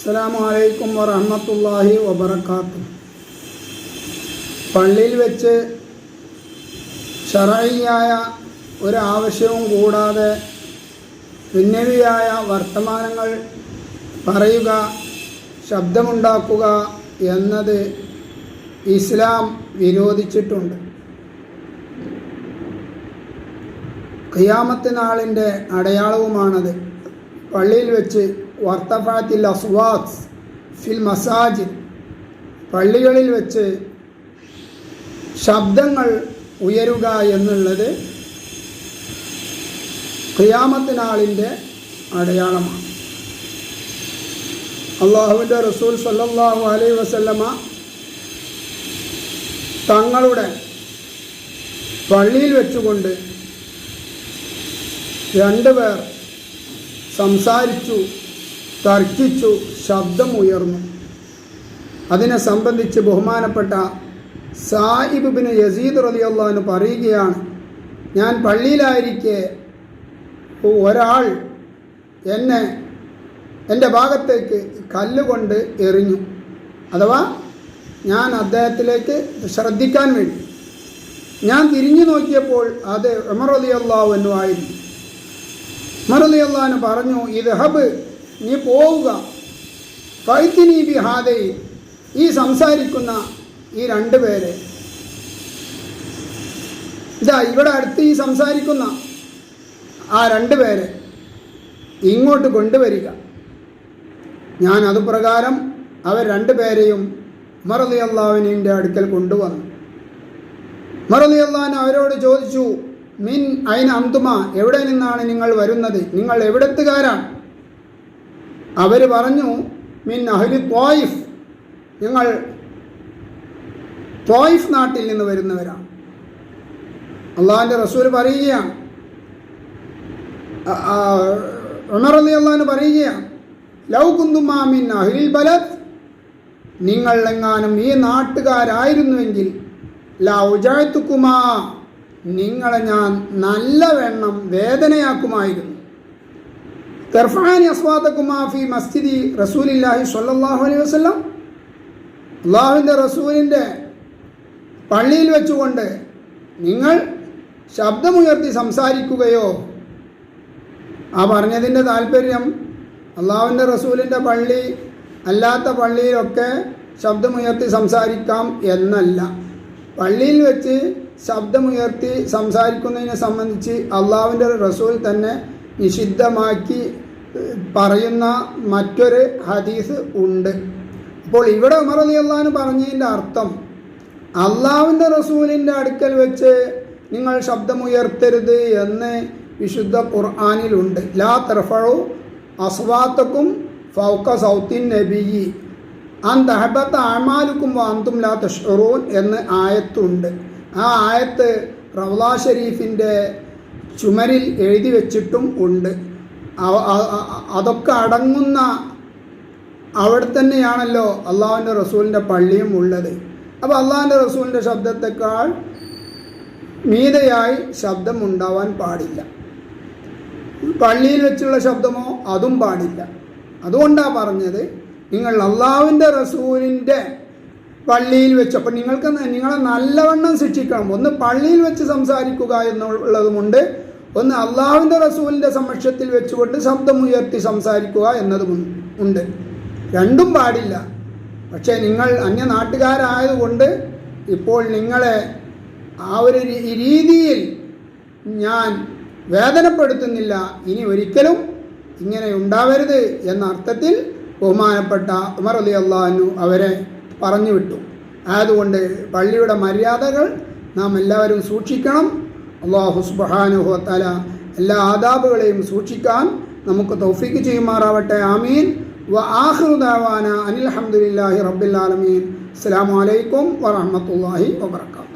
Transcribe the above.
അസ്സാം വലൈക്കും വറഹമത്തല്ലാഹി വബർക്കാത്തു പള്ളിയിൽ വെച്ച് ഷറയിയായ ഒരാവശ്യവും കൂടാതെ പിന്നവിയായ വർത്തമാനങ്ങൾ പറയുക ശബ്ദമുണ്ടാക്കുക എന്നത് ഇസ്ലാം വിരോധിച്ചിട്ടുണ്ട്. ഖിയാമത്ത് നാളിന്റെ അടയാളവുമാണത്. പള്ളിയിൽ വെച്ച് വർത്തഫാത്തിൽ അസ്വാസ് ഫിൽ മസാജിദ്. പള്ളികളിൽ വെച്ച് ശബ്ദങ്ങൾ ഉയരുക എന്നുള്ളത് ക്രിയാമത്തിനാളിന്റെ അടയാളമാണ്. അള്ളാഹുവിന്റെ റസൂൽ സല്ലാഹു അലൈ വസല്ലമ തങ്ങളുടെ പള്ളിയിൽ വെച്ചുകൊണ്ട് രണ്ടുപേർ സംസാരിച്ചു. തർക്കിച്ചു ശബ്ദം ഉയർന്നു അതിനെ സംബന്ധിച്ച് ബഹുമാനപ്പെട്ട സാഹിബ് ബിൻ യസീദ് റലിയല്ലാന്ന് പറയുകയാണ് ഞാൻ പള്ളിയിലായിരിക്കെ ഒരാൾ എന്നെ എന്റെ ഭാഗത്തേക്ക് കല്ലുകൊണ്ട് എറിഞ്ഞു. അഥവാ ഞാൻ അദ്ദേഹത്തിലേക്ക് ശ്രദ്ധിക്കാൻ വേണ്ടി. ഞാൻ തിരിഞ്ഞു നോക്കിയപ്പോൾ അത് ഉമർ അലി അള്ളാഹു ആയിരുന്നു. ഉമർ അലി അള്ളഹാന് പറഞ്ഞു ഇത് ഹബ് നീ പോവുക. ഫൈത്തിനി ബിഹാദയിൽ ഈ സംസാരിക്കുന്ന ഈ രണ്ട് പേരെ. ഇതാ ഇവിടെ അടുത്ത് ഈ സംസാരിക്കുന്ന ആ രണ്ട് പേരെ ഇങ്ങോട്ട് കൊണ്ടുവരിക. ഞാൻ അതുപ്രകാരം അവർ രണ്ടുപേരെയും മറലി അള്ളാഹുവിന്റെ അടുക്കൽ കൊണ്ടുവന്നു. മറലി അള്ളാൻ അവരോട് ചോദിച്ചു മിൻ അയിന അന്തുമ? എവിടെ നിന്നാണ് നിങ്ങൾ വരുന്നത്? നിങ്ങൾ എവിടത്തുകാരാണ്? അവർ പറഞ്ഞു മിൻ അഹ്ലി ത്വായിഫ്. ഞങ്ങൾ ത്വായിഫ് നാട്ടിൽ നിന്ന് വരുന്നവരാണ്. അള്ളാഹിന്റെ റസൂൽ പറയുകയാണ്. ഉമർ അലി അള്ളഹാന് പറയുകയാണ് ലൗ കുന്തുമാമിൻ അഹ്ലിൽ ബലത് നിങ്ങൾ എങ്ങാനും ഈ നാട്ടുകാരായിരുന്നുവെങ്കിൽ ലൗജാത്തുക്കുമാ നിങ്ങളെ ഞാൻ നല്ലവണ്ണം വേദനയാക്കുമായിരുന്നു. തെർഫാനി അസ്വാദക്കുമാ ഫി മസ്ജിദി റസൂലില്ലാഹി സ്വല്ലല്ലാഹു അലൈഹി വസല്ലം. അള്ളാഹുവിന്റെ റസൂലിന്റെ പള്ളിയിൽ വെച്ചുകൊണ്ട് നിങ്ങൾ ശബ്ദമുയർത്തി സംസാരിക്കുകയോ? ആ പറഞ്ഞതിന്റെ താല്പര്യം അള്ളാഹുവിന്റെ റസൂലിന്റെ പള്ളി അല്ലാത്ത പള്ളിയിലൊക്കെ ശബ്ദമുയർത്തി സംസാരിക്കാം എന്നല്ല. പള്ളിയിൽ വെച്ച് ശബ്ദമുയർത്തി സംസാരിക്കുന്നതിനെ സംബന്ധിച്ച് അള്ളാഹുവിന്റെ റസൂൽ തന്നെ നിഷിദ്ധമാക്കി പറയുന്ന മറ്റൊരു ഹദീസ് ഉണ്ട്. അപ്പോൾ ഇവിടെ ഉമർ അലി അള്ളഹാന് പറഞ്ഞതിന്റെ അർത്ഥം അള്ളാഹുവിന്റെ റസൂലിന്റെ അടുക്കൽ വെച്ച് നിങ്ങൾ ശബ്ദമുയർത്തരുത് എന്ന് വിശുദ്ധ ഖുർആാനിലുണ്ട്. ലാ തർഫഴു അസ്വാത്തക്കും ഫൗക്ക സൗത്തിൻ നബിയി. അൻ തഹബത്ത് ആമാലുക്കും വാന്തും ലാ തഷ്റൂൻ എന്ന് ആയത്തുണ്ട്. ആ ആയത്ത് റവ്ലാ ഷരീഫിന്റെ ചുമരിൽ എഴുതി വെച്ചിട്ടും ഉണ്ട്. അതൊക്കെ അടങ്ങുന്ന അവിടെ തന്നെയാണല്ലോ അള്ളാഹുവിന്റെ റസൂലിന്റെ പള്ളിയും ഉള്ളത്. അപ്പോൾ അള്ളാഹുവിന്റെ റസൂലിന്റെ ശബ്ദത്തെക്കാൾ മീതയായി ശബ്ദം ഉണ്ടാവാൻ പാടില്ല. പള്ളിയിൽ വെച്ചുള്ള ശബ്ദമോ അതും പാടില്ല. അതുകൊണ്ടാണ് പറഞ്ഞത് നിങ്ങൾ അള്ളാഹുവിന്റെ റസൂലിന്റെ പള്ളിയിൽ വെച്ച്. അപ്പം നിങ്ങൾക്ക് നിങ്ങളെ നല്ലവണ്ണം ശിക്ഷിക്കണം. ഒന്ന് പള്ളിയിൽ വെച്ച് സംസാരിക്കുക എന്നുള്ളതുമുണ്ട്. ഒന്ന് അള്ളാഹുവിന്റെ റസൂലിന്റെ സമക്ഷത്തിൽ വെച്ചുകൊണ്ട് ശബ്ദമുയർത്തി സംസാരിക്കുക എന്നതും ഉണ്ട്. രണ്ടും പാടില്ല. പക്ഷേ നിങ്ങൾ അന്യ നാട്ടുകാരായതുകൊണ്ട് ഇപ്പോൾ നിങ്ങളെ ആ ഒരു രീതിയിൽ ഞാൻ വേദനപ്പെടുത്തുന്നില്ല. ഇനി ഒരിക്കലും ഇങ്ങനെ ഉണ്ടാവരുത് എന്ന അർത്ഥത്തിൽ ബഹുമാനപ്പെട്ട ഉമർ അലി അള്ളാഹു അവരെ പറഞ്ഞു വിട്ടു ആയതുകൊണ്ട് പള്ളിയുടെ മര്യാദകൾ നാം എല്ലാവരും സൂക്ഷിക്കണം. അള്ളാഹു സുബാനുഹോത്തല എല്ലാ ആദാബുകളെയും സൂക്ഷിക്കാൻ നമുക്ക് തൗഫീക്ക് ചെയ്യുമാറാവട്ടെ. ആമീൻ. വ ആഹ്റുദാവാന അനിൽ അഹമ്മദില്ലാഹി റബ്ബിൽ ആലമീൻ. അസ്സാം വലൈക്കും വറഹമത്തല്ലാഹി വാബർക്കാത്തു